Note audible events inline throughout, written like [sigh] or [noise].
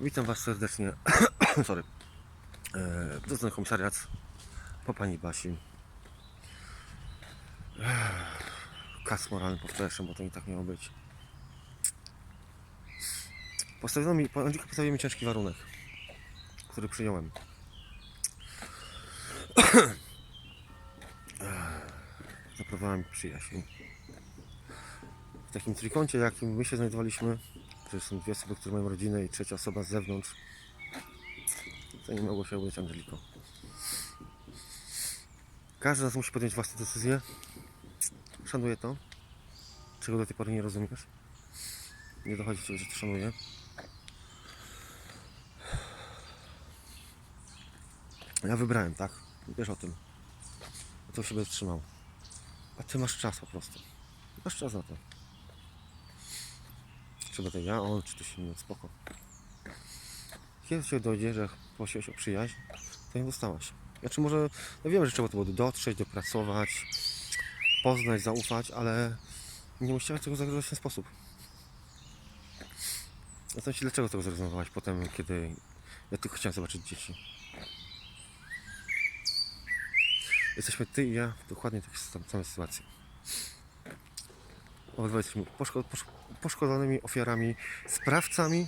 Witam Was serdecznie. [coughs] Sorry. E, Dostępny komisariat po pani Basi. Kas moralny po wczorajszym, bo to nie tak miało być. Postawiono mi, Andrzejka postawił mi ciężki warunek, który przyjąłem. [coughs] Ech, Zaprowadzono mi przyjaźń. W takim trójkącie, jakim my się znajdowaliśmy, że są dwie osoby, które mają rodzinę i trzecia osoba z zewnątrz, to nie mogło się udać Angeliką. Każdy z nas musi podjąć własne decyzje. Szanuję to. Czego do tej pory nie rozumiesz? Nie dochodzi do tego, że to szanuję. Ja wybrałem, tak? Wiesz o tym. To się będę trzymał. A ty masz czas po prostu. Masz czas na to. Czy będę ja, on, czy to się nie spoko. Kiedy się dojdzie, że prosiłeś o przyjaźń, to nie dostałaś. Znaczy może, ja wiem, że trzeba to było dotrzeć, dopracować, poznać, zaufać, ale nie musiałeś tego zagrozić w ten sposób. Zastanawiam się, dlaczego tego zrezygnowałaś potem, kiedy ja tylko chciałem zobaczyć dzieci. Jesteśmy ty i ja w dokładnie samej sytuacji. Jesteśmy poszko- posz- poszkodzonymi ofiarami, sprawcami.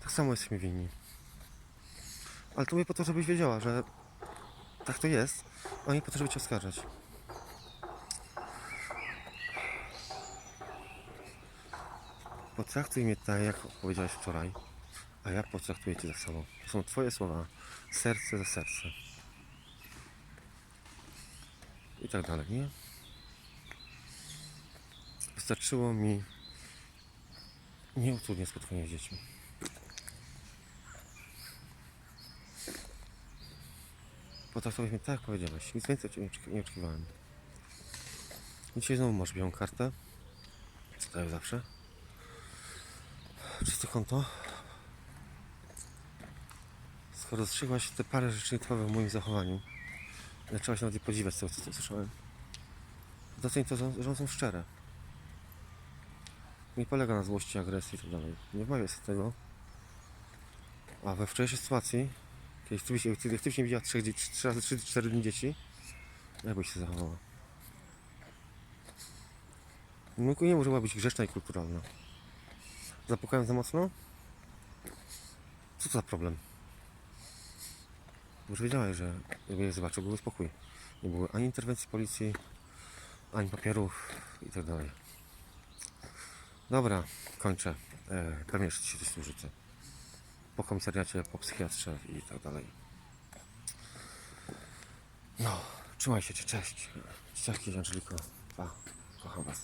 Tak samo jesteśmy winni. Ale to mówię po to, żebyś wiedziała, że tak to jest, a nie po to, żeby cię oskarżać. Potraktuj mnie tak, jak powiedziałeś wczoraj, a ja potraktuję cię tak samo. To są twoje słowa, serce za serce. I tak dalej, nie? Wystarczyło mi nieutrudniać spotkanie z dziećmi. Potraktowałeś mnie tak, jak powiedziałeś. Nic więcej nie oczekiwa- nie oczekiwałem. Dzisiaj znowu masz białą kartę. Tak jak zawsze. Czyste konto. Skoro dostrzegłaś te parę rzeczy w moim zachowaniu, zaczęłaś nawet je podziwiać tego, co co słyszałem. Doceń to, że one są szczere. Nie polega na złości, agresji i tak. Nie wmawiaj sobie tego. A we wczorajszej sytuacji, kiedy ty, byś- ty, jak ty byś nie widziała trzech, dzie- trzy razy trzy, cztery dni dzieci, jak byś się zachowała? No, nie może być grzeczna i kulturalna. Zapukałem za mocno? Co to za problem? Już wiedziałeś, że jakby je zobaczył, były spokój. Nie było ani interwencji policji, ani papierów i tak. Dobra, kończę. E, pewnie jeszcze tu rzucę. Po komisariacie, po psychiatrze i tak dalej. No, trzymaj się, cześć. Cześć, Angeliko. Pa, kocham was.